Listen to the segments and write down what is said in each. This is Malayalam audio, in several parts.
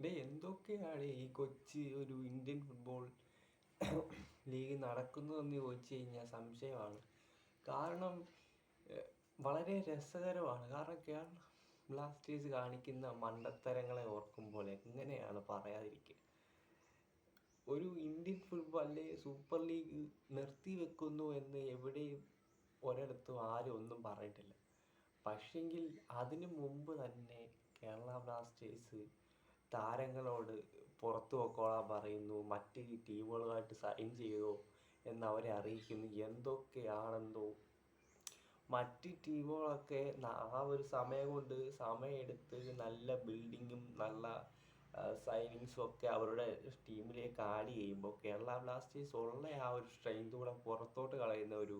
ഡേ എന്തൊക്കെയാണ് ഈ കൊച്ചി ഒരു ഇന്ത്യൻ ഫുട്ബോൾ ലീഗ് നടക്കുന്നതെന്ന് ചോദിച്ചു കഴിഞ്ഞാൽ സംശയമാണ്. കാരണം വളരെ രസകരമാണ്. കാരണം കേരള ബ്ലാസ്റ്റേഴ്സ് കാണിക്കുന്ന മണ്ടത്തരങ്ങളെ ഓർക്കുമ്പോൾ എങ്ങനെയാണ് പറയാതിരിക്കുക? ഒരു ഇന്ത്യൻ ഫുട്ബോൾ അല്ലെ സൂപ്പർ ലീഗ് നിർത്തി വെക്കുന്നു എന്ന് എവിടെയും ഒരിടത്തും ആരും ഒന്നും പറഞ്ഞിട്ടില്ല. പക്ഷെങ്കിൽ അതിനു മുമ്പ് തന്നെ കേരള ബ്ലാസ്റ്റേഴ്സ് താരങ്ങളോട് പുറത്തു പൊക്കോളാൻ പറയുന്നു മറ്റ് ടീമുകളുമായിട്ട് സൈൻ ചെയ്തോ എന്ന് അവരെ അറിയിക്കുന്നു. എന്തൊക്കെയാണെന്തോ മറ്റ് ടീമുകളൊക്കെ ആ ഒരു സമയം കൊണ്ട് സമയമെടുത്ത് നല്ല ബിൽഡിങ്ങും നല്ല സൈനിങ്സും ഒക്കെ അവരുടെ ടീമിലേക്ക് ആഡ് ചെയ്യുമ്പോൾ കേരള ബ്ലാസ്റ്റേഴ്സ് ഉള്ള ആ ഒരു സ്ട്രെങ്ത് കൂടെ പുറത്തോട്ട് കളയുന്ന ഒരു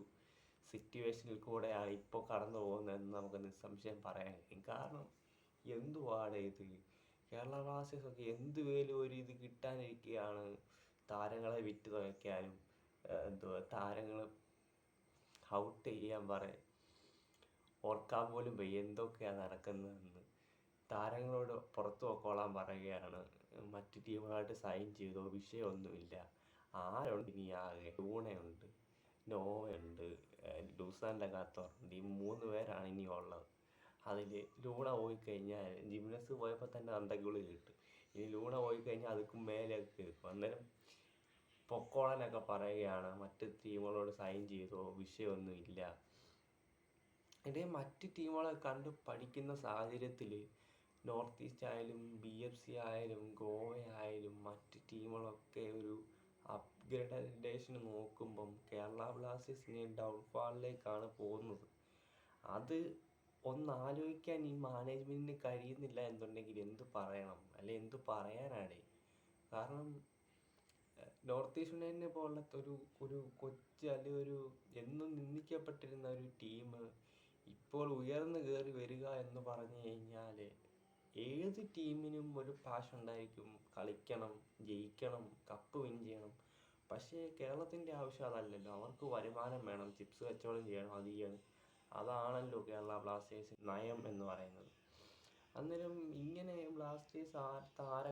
സിറ്റുവേഷനിൽ കൂടെയാണ് ഇപ്പോൾ കടന്നു പോകുന്നതെന്ന് നമുക്ക് നിസ്സംശയം പറയാൻ കഴിയും. കാരണം എന്തുവാണ് ഇത്? കേരള ബ്ലാസ്റ്റേഴ്സ് ഒക്കെ എന്ത് വേലും ഒരു ഇത് കിട്ടാനിരിക്കുകയാണ് താരങ്ങളെ വിറ്റ് തുറയ്ക്കാനും എന്തുവാ താരങ്ങൾ ഔട്ട് ചെയ്യാൻ പറയാൻ. ഓർക്കാൻ പോലും വയ്യ എന്തൊക്കെയാണ് നടക്കുന്നതെന്ന്. താരങ്ങളോട് പുറത്തു പോക്കോളാൻ പറയുകയാണ്. മറ്റ് ടീമുകളായിട്ട് സൈൻ ചെയ്തോ വിഷയമൊന്നുമില്ല. ആരുണ്ട് ഇനി ആകെ? ഊണയുണ്ട് നോവയുണ്ട് ലൂസാൻ ലഗാത്തോറുണ്ട് ഈ മൂന്ന് പേരാണ് ഇനി ഉള്ളത്. അതിൽ ലൂണ പോയി കഴിഞ്ഞാൽ ജിംനസ് പോയപ്പോൾ തന്നെ അന്തക്കുള്ളി കിട്ടും. ഇനി ലൂണ പോയി കഴിഞ്ഞാൽ അതുക്കും മേലെയൊക്കെ കേൾക്കും. അന്നേരം പൊക്കോളാനൊക്കെ പറയുകയാണ്. മറ്റ് ടീമുകളോട് സൈൻ ചെയ്തോ വിഷയമൊന്നുമില്ല ഇതേ മറ്റ് ടീമുകളെ കണ്ട് പഠിക്കുന്ന സാഹചര്യത്തിൽ നോർത്ത് ഈസ്റ്റ് ആയാലും ബി എഫ് സി ആയാലും ഗോവ ആയാലും മറ്റ് ടീമുകളൊക്കെ ഒരു അപ്ഗ്രഡേഷൻ നോക്കുമ്പം കേരള ബ്ലാസ്റ്റേഴ്സിനെ ഡൗൺഫാളിലേക്കാണ് പോകുന്നത്. അത് ഒന്ന് ആലോചിക്കാൻ ഈ മാനേജ്മെന്റിന് കഴിയുന്നില്ല എന്നുണ്ടെങ്കിൽ എന്തു പറയണം? അല്ലെ എന്തു പറയാനാണ്? കാരണം നോർത്ത് ഈസ്റ്റ് യുണൈറ്റിനെ പോലത്തെ ഒരു ഒരു കൊച്ചു അല്ലെങ്കിൽ ഒരു എന്നും നിന്ദിക്കപ്പെട്ടിരുന്ന ഒരു ടീം ഇപ്പോൾ ഉയർന്നു കയറി വരിക എന്ന് പറഞ്ഞു കഴിഞ്ഞാൽ ഏത് ടീമിനും ഒരു പാഷൻ ഉണ്ടായിരിക്കും. കളിക്കണം ജയിക്കണം കപ്പ് വിൻ ചെയ്യണം. പക്ഷേ കേരളത്തിന്റെ ആവശ്യം അതല്ലല്ലോ. അവർക്ക് വരുമാനം വേണം ചിപ്സ് കച്ചവടം ചെയ്യണം അത് ചെയ്യണം. അതാണല്ലോ കേരള ബ്ലാസ്റ്റേഴ്സ് നയം എന്ന് പറയുന്നത്. അന്നേരം ഇങ്ങനെ ബ്ലാസ്റ്റേഴ്സ് താര